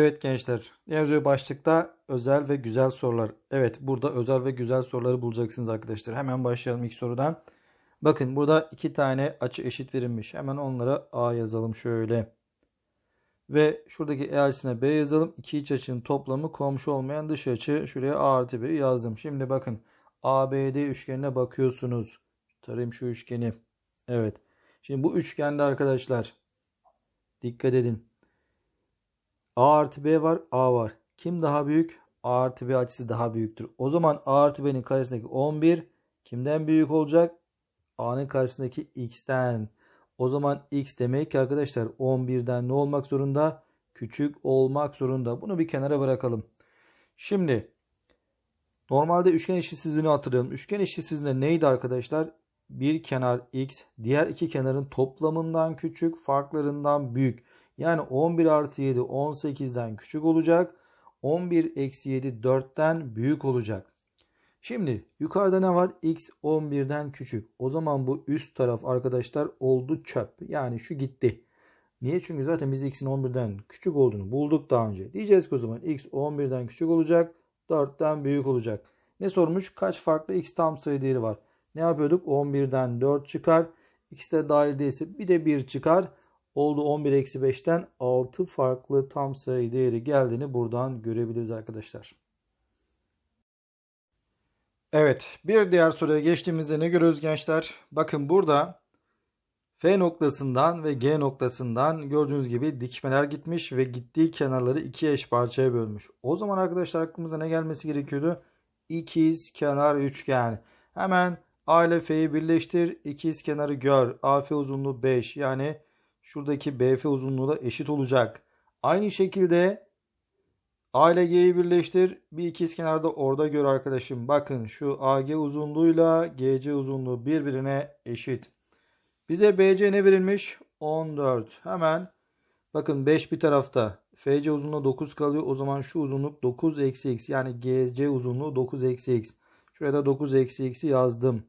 Evet gençler, yazıyor başlıkta? Özel ve güzel sorular. Evet, burada özel ve güzel soruları bulacaksınız arkadaşlar. Hemen başlayalım ilk sorudan. Bakın burada iki tane açı eşit verilmiş. Hemen onlara A yazalım şöyle. Ve şuradaki E açısına B yazalım. İki iç açının toplamı komşu olmayan dış açı. Şuraya A artı B yazdım. Şimdi bakın ABD üçgenine bakıyorsunuz. Tarayayım şu üçgeni. Evet. Şimdi bu üçgende arkadaşlar dikkat edin. A artı B var, A var. Kim daha büyük? A artı B açısı daha büyüktür. O zaman A artı B'nin karşısındaki 11 kimden büyük olacak? A'nın karşısındaki X'ten. O zaman X demek ki arkadaşlar 11'den ne olmak zorunda? Küçük olmak zorunda. Bunu bir kenara bırakalım. Şimdi normalde üçgen eşitsizliğini hatırlayalım. Üçgen eşitsizliğinde neydi arkadaşlar? Bir kenar X diğer iki kenarın toplamından küçük farklarından büyük. Yani 11 artı 7 18'den küçük olacak. 11 eksi 7 4'ten büyük olacak. Şimdi yukarıda ne var? X 11'den küçük. O zaman bu üst taraf arkadaşlar oldu çöp. Yani şu gitti. Niye? Çünkü zaten biz x'in 11'den küçük olduğunu bulduk daha önce. Diyeceğiz ki o zaman x 11'den küçük olacak. 4'ten büyük olacak. Ne sormuş? Kaç farklı x tam sayı değeri var? Ne yapıyorduk? 11'den 4 çıkar. X de dahil değilse bir de 1 çıkar. Oldu 11 eksi 5'ten 6 farklı tam sayı değeri geldiğini buradan görebiliriz arkadaşlar. Evet bir diğer soruya geçtiğimizde ne görüyoruz gençler? Bakın burada F noktasından ve G noktasından gördüğünüz gibi dikmeler gitmiş ve gittiği kenarları iki eş parçaya bölmüş. O zaman arkadaşlar aklımıza ne gelmesi gerekiyordu? İkiz kenar üçgen. Hemen A ile F'yi birleştir. İkiz kenarı gör. AF uzunluğu 5 yani şuradaki BF uzunluğu da eşit olacak. Aynı şekilde A ile G'yi birleştir. Bir ikiz kenarda orada gör arkadaşım. Bakın şu AG uzunluğuyla GC uzunluğu birbirine eşit. Bize BC ne verilmiş? 14. Hemen bakın 5 bir tarafta. FC uzunluğu 9 kalıyor. O zaman şu uzunluk 9 eksi x. Yani GC uzunluğu 9 eksi x. Şuraya da 9 eksi x'i yazdım.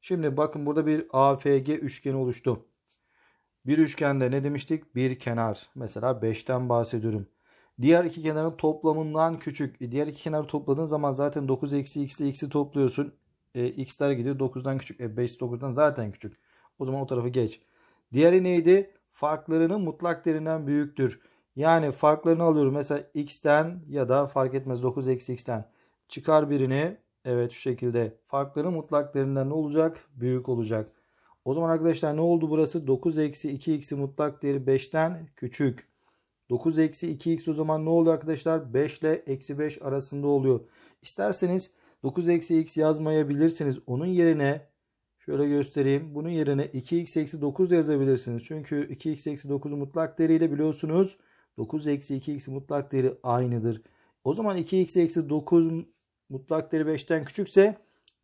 Şimdi bakın burada bir AFG üçgeni oluştu. Bir üçgende ne demiştik? Bir kenar. Mesela 5'ten bahsediyorum. Diğer iki kenarın toplamından küçük. E, diğer iki kenarı topladığın zaman zaten 9 eksi x ile x'i topluyorsun. E, x'ler gidiyor 9'dan küçük. E, 5 9'dan zaten küçük. O zaman o tarafı geç. Diğeri neydi? Farklarının mutlak değerinden büyüktür. Yani farklarını alıyorum. Mesela x'ten ya da fark etmez 9 eksi x'ten. Çıkar birini. Evet şu şekilde. Farkların mutlak değerinden ne olacak? Büyük olacak. O zaman arkadaşlar ne oldu burası? 9 eksi 2x'i mutlak değeri 5'ten küçük. 9 eksi 2x o zaman ne oluyor arkadaşlar? 5 ile eksi 5 arasında oluyor. İsterseniz 9 eksi x yazmayabilirsiniz. Onun yerine şöyle göstereyim. Bunun yerine 2x eksi 9 da yazabilirsiniz. Çünkü 2x eksi 9'u mutlak değeriyle biliyorsunuz. 9 eksi 2x mutlak değeri aynıdır. O zaman 2x eksi 9 mutlak değeri 5'ten küçükse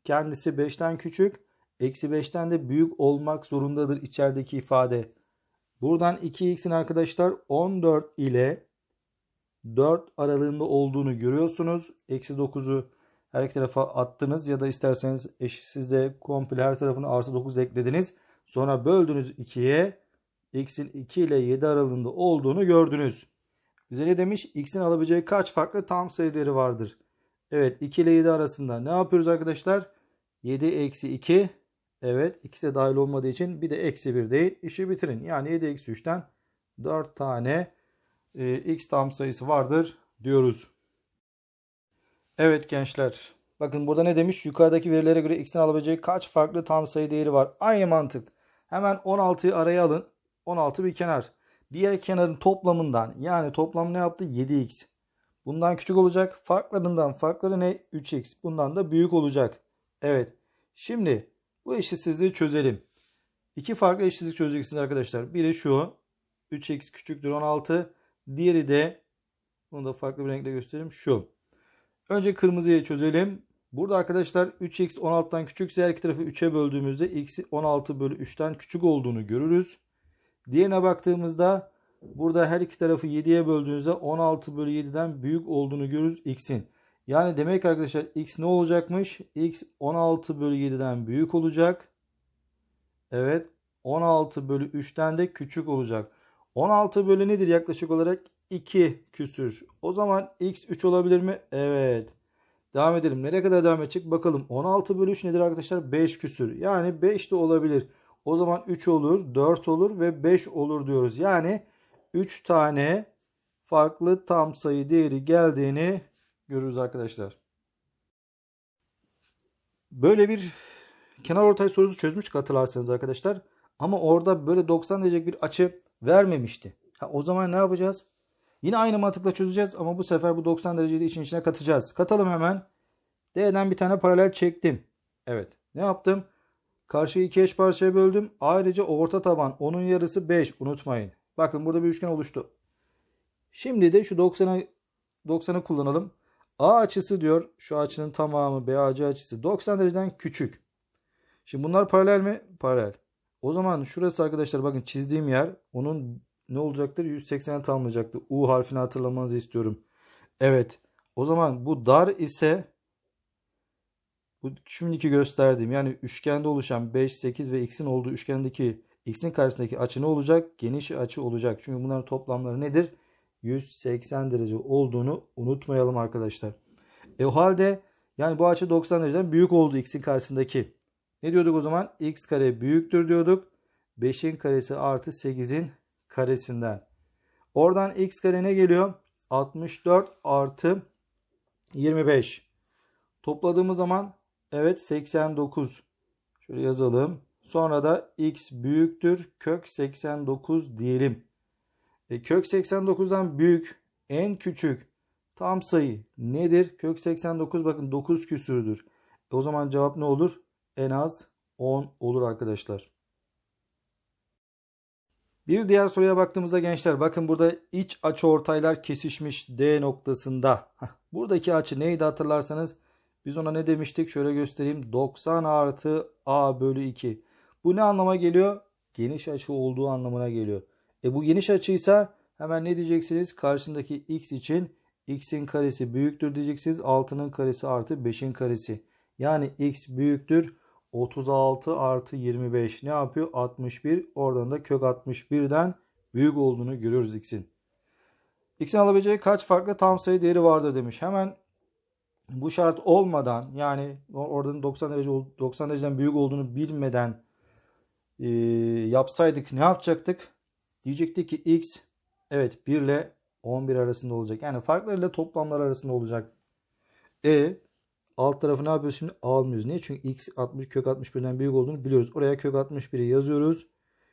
kendisi 5'ten küçük. Eksi 5'ten de büyük olmak zorundadır içerideki ifade. Buradan 2x'in arkadaşlar 14 ile 4 aralığında olduğunu görüyorsunuz. Eksi 9'u her iki tarafa attınız ya da isterseniz eşitsizde komple her tarafını artı 9 eklediniz. Sonra böldünüz 2'ye x'in 2 ile 7 aralığında olduğunu gördünüz. Bize ne demiş? x'in alabileceği kaç farklı tam sayı değeri vardır? Evet 2 ile 7 arasında ne yapıyoruz arkadaşlar? 7 eksi 2 Evet ikisi de dahil olmadığı için bir de eksi 1 değil. İşi bitirin. Yani 7 eksi 3'ten 4 tane e, x tam sayısı vardır diyoruz. Evet gençler. Bakın burada ne demiş? Yukarıdaki verilere göre x'in alabileceği kaç farklı tam sayı değeri var? Aynı mantık. Hemen 16'yı araya alın. 16 bir kenar. Diğer kenarın toplamından yani toplam ne yaptı? 7x. Bundan küçük olacak. Farklarından farkları ne? 3x. Bundan da büyük olacak. Evet. Şimdi bu eşitsizliği çözelim. İki farklı eşitsizlik çözeceksiniz arkadaşlar. Biri şu. 3x küçüktür 16. Diğeri de bunu da farklı bir renkle göstereyim. Şu. Önce kırmızıyı çözelim. Burada arkadaşlar 3x 16'dan küçükse her iki tarafı 3'e böldüğümüzde x'i 16 bölü 3'ten küçük olduğunu görürüz. Diğerine baktığımızda burada her iki tarafı 7'ye böldüğünüzde 16 bölü 7'den büyük olduğunu görürüz x'in. Yani demek arkadaşlar x ne olacakmış? x 16 bölü 7'den büyük olacak. Evet 16 bölü 3'ten de küçük olacak. 16 bölü nedir yaklaşık olarak? 2 küsür. O zaman x 3 olabilir mi? Evet. Devam edelim. Nereye kadar devam edecek? Bakalım. 16 bölü 3 nedir arkadaşlar? 5 küsür. Yani 5 de olabilir. O zaman 3 olur, 4 olur ve 5 olur diyoruz. Yani 3 tane farklı tam sayı değeri geldiğini görürüz arkadaşlar. Böyle bir kenar ortay sorusu çözmüştük hatırlarsanız arkadaşlar. Ama orada böyle 90 derecelik bir açı vermemişti. Ha, o zaman ne yapacağız? Yine aynı mantıkla çözeceğiz ama bu sefer bu 90 dereceyi de için içine katacağız. Katalım hemen. D'den bir tane paralel çektim. Evet. Ne yaptım? Karşıyı iki eş parçaya böldüm. Ayrıca orta taban onun yarısı 5 unutmayın. Bakın burada bir üçgen oluştu. Şimdi de şu 90'ı 90'ı kullanalım. A açısı diyor şu açının tamamı BAC açısı 90 dereceden küçük. Şimdi bunlar paralel mi? Paralel. O zaman şurası arkadaşlar bakın çizdiğim yer onun ne olacaktır? 180'e tamamlayacaktır. U harfini hatırlamanızı istiyorum. Evet. O zaman bu dar ise bu şimdiki gösterdiğim yani üçgende oluşan 5, 8 ve x'in olduğu üçgendeki x'in karşısındaki açı ne olacak? Geniş açı olacak. Çünkü bunların toplamları nedir? 180 derece olduğunu unutmayalım arkadaşlar. E o halde yani bu açı 90 dereceden büyük oldu x'in karşısındaki. Ne diyorduk o zaman? x kare büyüktür diyorduk. 5'in karesi artı 8'in karesinden. Oradan x kare ne geliyor? 64 artı 25. Topladığımız zaman evet 89. Şöyle yazalım. Sonra da x büyüktür kök 89 diyelim. E, kök 89'dan büyük en küçük tam sayı nedir? Kök 89 bakın 9 küsürdür. E, o zaman cevap ne olur? En az 10 olur arkadaşlar. Bir diğer soruya baktığımızda gençler bakın burada iç açı ortaylar kesişmiş D noktasında. Buradaki açı neydi hatırlarsanız biz ona ne demiştik? Şöyle göstereyim. 90 artı A bölü 2. Bu ne anlama geliyor? Geniş açı olduğu anlamına geliyor. E bu geniş açıysa hemen ne diyeceksiniz? Karşısındaki x için x'in karesi büyüktür diyeceksiniz. 6'nın karesi artı 5'in karesi. Yani x büyüktür 36 artı 25 ne yapıyor? 61. Oradan da kök 61'den büyük olduğunu görüyoruz x'in. x'in alabileceği kaç farklı tam sayı değeri vardır demiş. Hemen bu şart olmadan yani oradan 90 derece 90 dereceden büyük olduğunu bilmeden e, yapsaydık ne yapacaktık? Diyecektik ki x evet 1 ile 11 arasında olacak. Yani farklarıyla toplamlar arasında olacak. E alt tarafı ne yapıyoruz şimdi? Almıyoruz. Niye? Çünkü x 60 kök 61'den büyük olduğunu biliyoruz. Oraya kök 61'i yazıyoruz.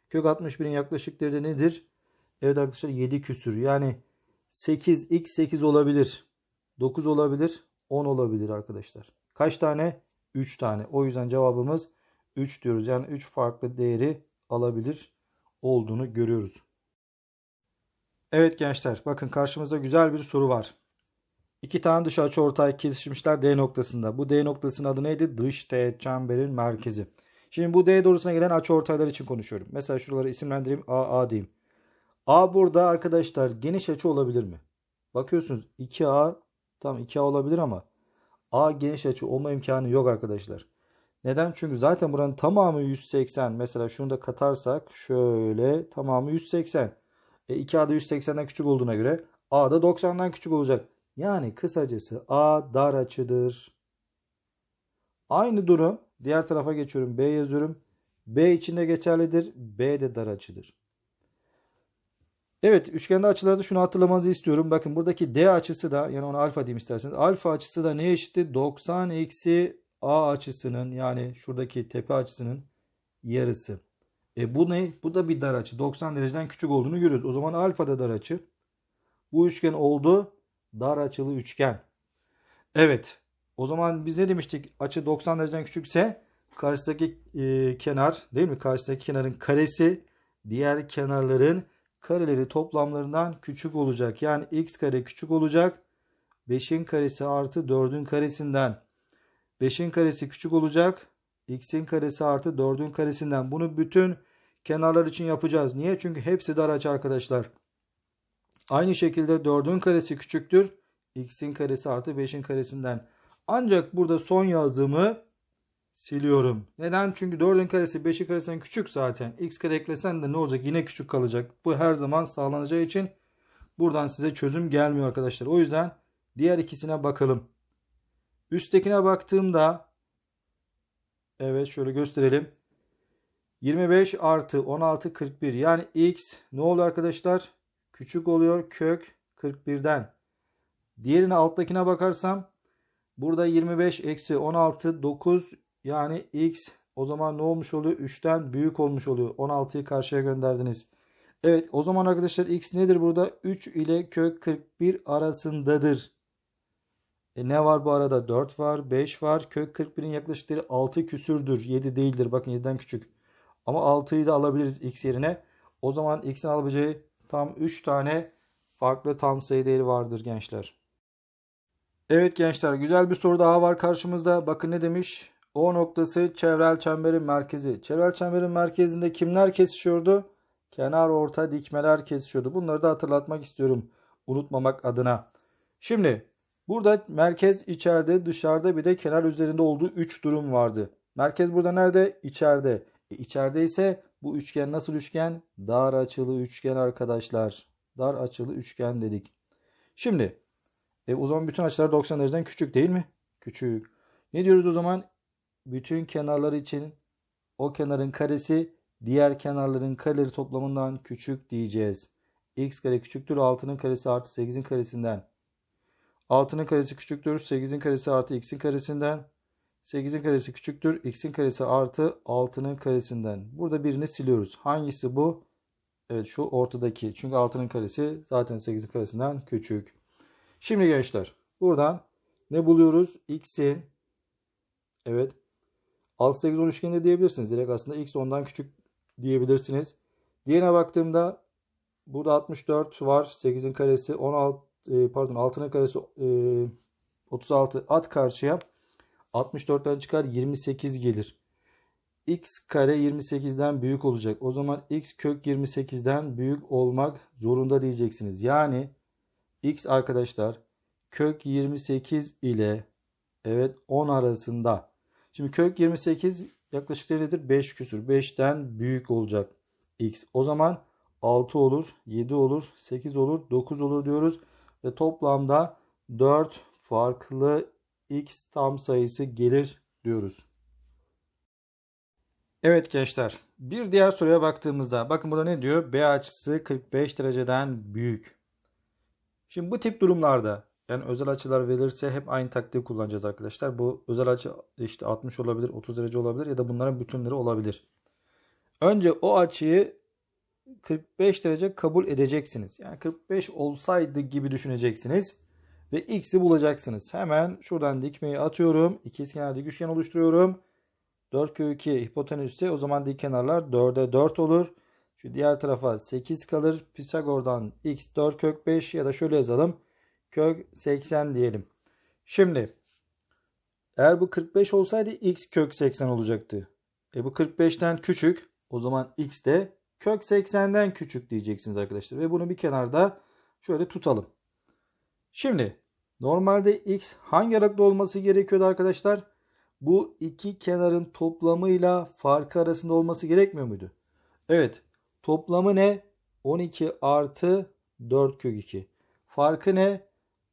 Kök 61'in yaklaşık değeri de nedir? Evet arkadaşlar 7 küsür. Yani 8 x 8 olabilir. 9 olabilir. 10 olabilir arkadaşlar. Kaç tane? 3 tane. O yüzden cevabımız 3 diyoruz. Yani 3 farklı değeri alabilir olduğunu görüyoruz. Evet gençler bakın karşımızda güzel bir soru var. İki tane dış açı ortay kesişmişler D noktasında. Bu D noktasının adı neydi? Dış teğet çemberin merkezi. Şimdi bu D doğrusuna gelen açı ortaylar için konuşuyorum. Mesela şuraları isimlendireyim. A, A diyeyim. A burada arkadaşlar geniş açı olabilir mi? Bakıyorsunuz 2A tam 2A olabilir ama A geniş açı olma imkanı yok arkadaşlar. Neden? Çünkü zaten buranın tamamı 180. Mesela şunu da katarsak şöyle tamamı 180. E 2A da 180'den küçük olduğuna göre A da 90'dan küçük olacak. Yani kısacası A dar açıdır. Aynı durum diğer tarafa geçiyorum. B yazıyorum. B içinde geçerlidir. B de dar açıdır. Evet üçgende açılarda şunu hatırlamanızı istiyorum. Bakın buradaki D açısı da yani ona alfa diyeyim isterseniz. Alfa açısı da ne eşittir? 90 eksi A açısının yani şuradaki tepe açısının yarısı. E bu ne? Bu da bir dar açı. 90 dereceden küçük olduğunu görüyoruz. O zaman alfa da dar açı. Bu üçgen oldu. Dar açılı üçgen. Evet. O zaman biz ne demiştik? Açı 90 dereceden küçükse karşıdaki e, kenar değil mi? Karşıdaki kenarın karesi diğer kenarların kareleri toplamlarından küçük olacak. Yani x kare küçük olacak. 5'in karesi artı 4'ün karesinden. 5'in karesi küçük olacak. x'in karesi artı 4'ün karesinden. Bunu bütün kenarlar için yapacağız. Niye? Çünkü hepsi dar açı arkadaşlar. Aynı şekilde 4'ün karesi küçüktür. x'in karesi artı 5'in karesinden. Ancak burada son yazdığımı siliyorum. Neden? Çünkü 4'ün karesi 5'in karesinden küçük zaten. x kare eklesen de ne olacak? Yine küçük kalacak. Bu her zaman sağlanacağı için buradan size çözüm gelmiyor arkadaşlar. O yüzden diğer ikisine bakalım. Üsttekine baktığımda evet şöyle gösterelim. 25 artı 16 41 yani x ne oluyor arkadaşlar? Küçük oluyor kök 41'den. Diğerine alttakine bakarsam burada 25 eksi 16 9 yani x o zaman ne olmuş oluyor? 3'ten büyük olmuş oluyor. 16'yı karşıya gönderdiniz. Evet o zaman arkadaşlar x nedir burada? 3 ile kök 41 arasındadır. E ne var bu arada? 4 var, 5 var. Kök 41'in yaklaşık değeri 6 küsürdür. 7 değildir. Bakın 7'den küçük. Ama 6'yı da alabiliriz x yerine. O zaman x'in alabileceği tam 3 tane farklı tam sayı değeri vardır gençler. Evet gençler güzel bir soru daha var karşımızda. Bakın ne demiş? O noktası çevrel çemberin merkezi. Çevrel çemberin merkezinde kimler kesişiyordu? Kenar orta dikmeler kesişiyordu. Bunları da hatırlatmak istiyorum unutmamak adına. Şimdi burada merkez içeride dışarıda bir de kenar üzerinde olduğu 3 durum vardı. Merkez burada nerede? İçeride. E, içeride ise bu üçgen nasıl üçgen? Dar açılı üçgen arkadaşlar. Dar açılı üçgen dedik. Şimdi e, o zaman bütün açılar 90 dereceden küçük değil mi? Küçük. Ne diyoruz o zaman? Bütün kenarlar için o kenarın karesi diğer kenarların kareleri toplamından küçük diyeceğiz. x kare küçüktür 6'nın karesi artı 8'in karesinden. 6'nın karesi küçüktür 8'in karesi artı x'in karesinden. 8'in karesi küçüktür x'in karesi artı 6'nın karesinden. Burada birini siliyoruz. Hangisi bu? Evet şu ortadaki. Çünkü 6'nın karesi zaten 8'in karesinden küçük. Şimdi gençler buradan ne buluyoruz? x'in evet 6 8 10 üçgeninde diyebilirsiniz. Direkt aslında x ondan küçük diyebilirsiniz. Diğerine baktığımda burada 64 var. 8'in karesi 16 e, pardon 6'nın karesi 36 at karşıya. 64'ten çıkar 28 gelir. x kare 28'den büyük olacak. O zaman x kök 28'den büyük olmak zorunda diyeceksiniz. Yani x arkadaşlar kök 28 ile evet 10 arasında. Şimdi kök 28 yaklaşık nedir? 5 küsür. 5'ten büyük olacak x. O zaman 6 olur, 7 olur, 8 olur, 9 olur diyoruz. Ve toplamda 4 farklı x tam sayısı gelir diyoruz. Evet gençler bir diğer soruya baktığımızda bakın burada ne diyor? B açısı 45 dereceden büyük. Şimdi bu tip durumlarda yani özel açılar verilirse hep aynı taktiği kullanacağız arkadaşlar. Bu özel açı işte 60 olabilir, 30 derece olabilir ya da bunların bütünleri olabilir. Önce o açıyı 45 derece kabul edeceksiniz. Yani 45 olsaydı gibi düşüneceksiniz. Ve x'i bulacaksınız. Hemen şuradan dikmeyi atıyorum. İkizkenar dik üçgen oluşturuyorum. 4 kök 2 hipotenüsse o zaman dik kenarlar 4'e 4 olur. Şu diğer tarafa 8 kalır. Pisagor'dan x 4 kök 5 ya da şöyle yazalım. Kök 80 diyelim. Şimdi eğer bu 45 olsaydı x kök 80 olacaktı. E bu 45'ten küçük. O zaman x de kök 80'den küçük diyeceksiniz arkadaşlar. Ve bunu bir kenarda şöyle tutalım. Şimdi normalde x hangi aralıkta olması gerekiyordu arkadaşlar? Bu iki kenarın toplamıyla farkı arasında olması gerekmiyor muydu? Evet. Toplamı ne? 12 artı 4 kök 2. Farkı ne?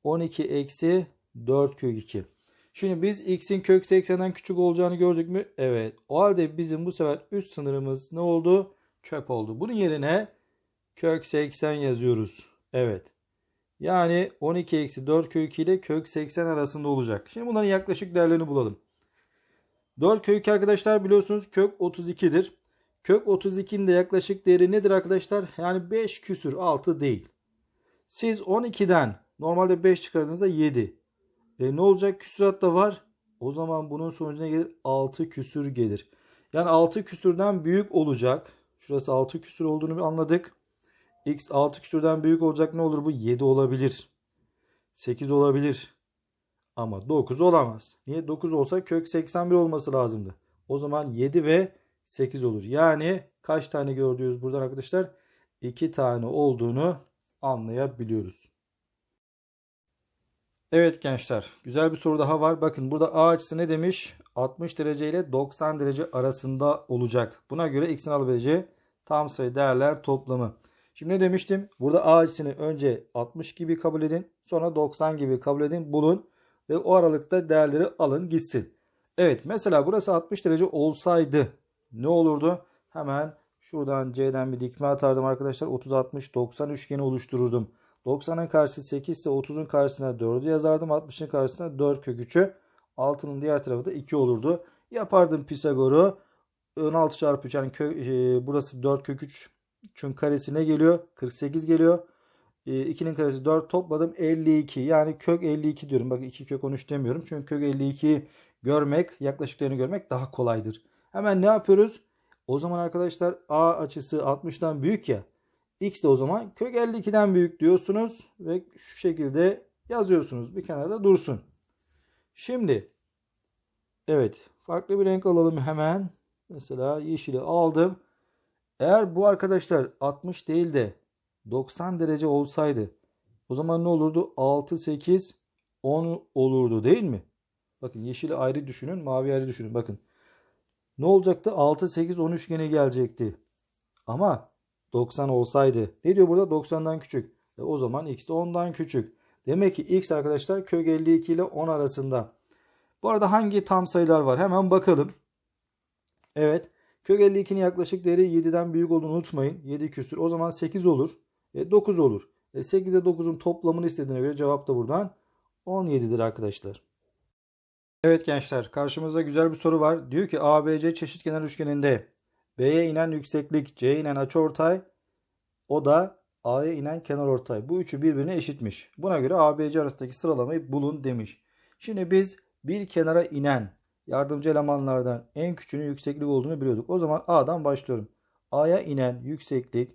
12 eksi 4 kök 2. Şimdi biz x'in kök 80'den küçük olacağını gördük mü? Evet. O halde bizim bu sefer üst sınırımız ne oldu? Çöp oldu. Bunun yerine kök 80 yazıyoruz. Evet. Yani 12 eksi 4 kök 2 ile kök 80 arasında olacak. Şimdi bunların yaklaşık değerlerini bulalım. 4 kök 2 arkadaşlar biliyorsunuz kök 32'dir. Kök 32'nin de yaklaşık değeri nedir arkadaşlar? Yani 5 küsür 6 değil. Siz 12'den normalde 5 çıkardığınızda 7. E ne olacak? Küsurat da var. O zaman bunun sonucu ne gelir? 6 küsür gelir. Yani 6 küsürden büyük olacak. Şurası 6 küsür olduğunu anladık. X 6 küsürden büyük olacak ne olur bu? 7 olabilir. 8 olabilir. Ama 9 olamaz. Niye? 9 olsa kök 81 olması lazımdı. O zaman 7 ve 8 olur. Yani kaç tane gördüğümüz buradan arkadaşlar? 2 tane olduğunu anlayabiliyoruz. Evet gençler güzel bir soru daha var. Bakın burada A açısı ne demiş? 60 derece ile 90 derece arasında olacak. Buna göre x'in alabileceği tam sayı değerler toplamı. Şimdi ne demiştim? Burada A açısını önce 60 gibi kabul edin. Sonra 90 gibi kabul edin. Bulun. Ve o aralıkta değerleri alın gitsin. Evet mesela burası 60 derece olsaydı ne olurdu? Hemen şuradan C'den bir dikme atardım arkadaşlar. 30 60 90 üçgeni oluştururdum. 90'ın karşısı 8 ise 30'un karşısına 4'ü yazardım. 60'ın karşısına 4 kök 3'ü. 6'nın diğer tarafı da 2 olurdu. Yapardım Pisagor'u. 16 çarpı 3 yani kö, e, burası 4 kök 3 3'ün karesi ne geliyor? 48 geliyor. E, 2'nin karesi 4 topladım 52. Yani kök 52 diyorum. Bakın 2 kök 13 demiyorum. Çünkü kök 52'yi görmek, yaklaşıklarını görmek daha kolaydır. Hemen ne yapıyoruz? O zaman arkadaşlar A açısı 60'tan büyük ya. X de o zaman kök 52'den büyük diyorsunuz ve şu şekilde yazıyorsunuz. Bir kenarda dursun. Şimdi evet farklı bir renk alalım hemen. Mesela yeşili aldım. Eğer bu arkadaşlar 60 değil de 90 derece olsaydı o zaman ne olurdu? 6, 8, 10 olurdu değil mi? Bakın yeşili ayrı düşünün, mavi ayrı düşünün. Bakın ne olacaktı? 6, 8, 10 üçgeni gelecekti. Ama 90 olsaydı. Ne diyor burada? 90'dan küçük. E o zaman x de 10'dan küçük. Demek ki x arkadaşlar kök 52 ile 10 arasında. Bu arada hangi tam sayılar var? Hemen bakalım. Evet. Kök 52'nin yaklaşık değeri 7'den büyük olduğunu unutmayın. 7 küsür. O zaman 8 olur. E 9 olur. E 8 ile 9'un toplamını istediğine göre cevap da buradan 17'dir arkadaşlar. Evet gençler karşımızda güzel bir soru var. Diyor ki ABC çeşitkenar üçgeninde B'ye inen yükseklik, C'ye inen açıortay, o da A'ya inen kenarortay. Bu üçü birbirine eşitmiş. Buna göre ABC arasındaki sıralamayı bulun demiş. Şimdi biz bir kenara inen yardımcı elemanlardan en küçüğünün yükseklik olduğunu biliyorduk. O zaman A'dan başlıyorum. A'ya inen yükseklik,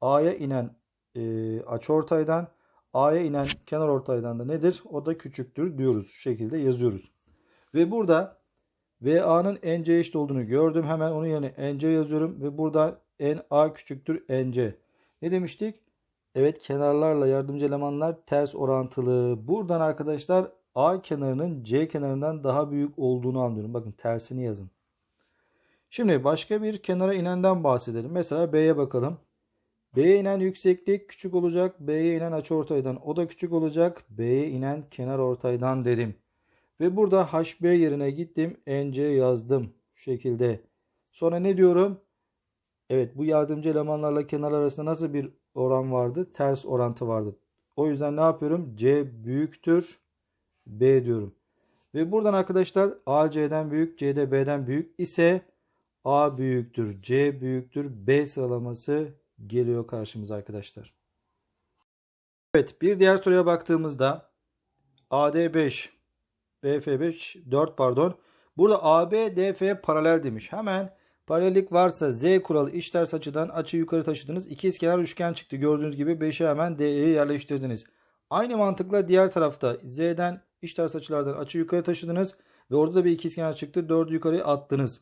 A'ya inen e, açıortaydan, A'ya inen kenarortaydan da nedir? O da küçüktür diyoruz. Şu şekilde yazıyoruz. Ve burada VA'nın NC eşit olduğunu gördüm. Hemen onun yerine NC yazıyorum ve burada NA küçüktür NC. Ne demiştik? Evet kenarlarla yardımcı elemanlar ters orantılı. Buradan arkadaşlar A kenarının C kenarından daha büyük olduğunu anlıyorum. Bakın tersini yazın. Şimdi başka bir kenara inenden bahsedelim. Mesela B'ye bakalım. B'ye inen yükseklik küçük olacak. B'ye inen açıortaydan o da küçük olacak. B'ye inen kenar ortaydan dedim. Ve burada HB yerine gittim. NC yazdım. Şu şekilde. Sonra ne diyorum? Evet bu yardımcı elemanlarla kenar arasında nasıl bir oran vardı? Ters orantı vardı. O yüzden ne yapıyorum? C büyüktür. B diyorum. Ve buradan arkadaşlar A C'den büyük, C de B'den büyük ise A büyüktür, C büyüktür, B sıralaması geliyor karşımıza arkadaşlar. Evet bir diğer soruya baktığımızda AD5 BF5 4 pardon. Burada AB DF paralel demiş. Hemen paralellik varsa Z kuralı iç ters açıdan açı yukarı taşıdınız. İkiz kenar üçgen çıktı. Gördüğünüz gibi 5'i hemen D'ye yerleştirdiniz. Aynı mantıkla diğer tarafta Z'den iç ters açılardan açı yukarı taşıdınız. Ve orada da bir ikiz kenar çıktı. 4'ü yukarı attınız.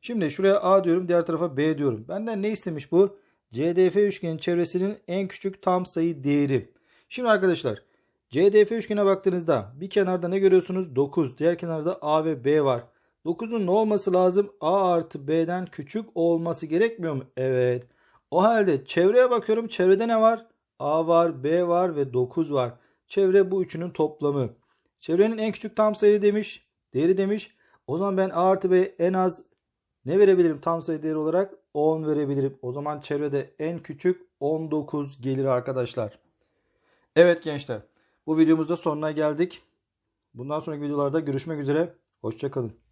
Şimdi şuraya A diyorum. Diğer tarafa B diyorum. Benden ne istemiş bu? CDF üçgenin çevresinin en küçük tam sayı değeri. Şimdi arkadaşlar CDF üçgene baktığınızda bir kenarda ne görüyorsunuz? 9. Diğer kenarda A ve B var. 9'un ne olması lazım? A artı B'den küçük olması gerekmiyor mu? Evet. O halde çevreye bakıyorum. Çevrede ne var? A var, B var ve 9 var. Çevre bu üçünün toplamı. Çevrenin en küçük tam sayı demiş. Değeri demiş. O zaman ben A artı B en az ne verebilirim tam sayı değeri olarak? 10 verebilirim. O zaman çevrede en küçük 19 gelir arkadaşlar. Evet gençler. Bu videomuzda sonuna geldik. Bundan sonraki videolarda görüşmek üzere. Hoşçakalın.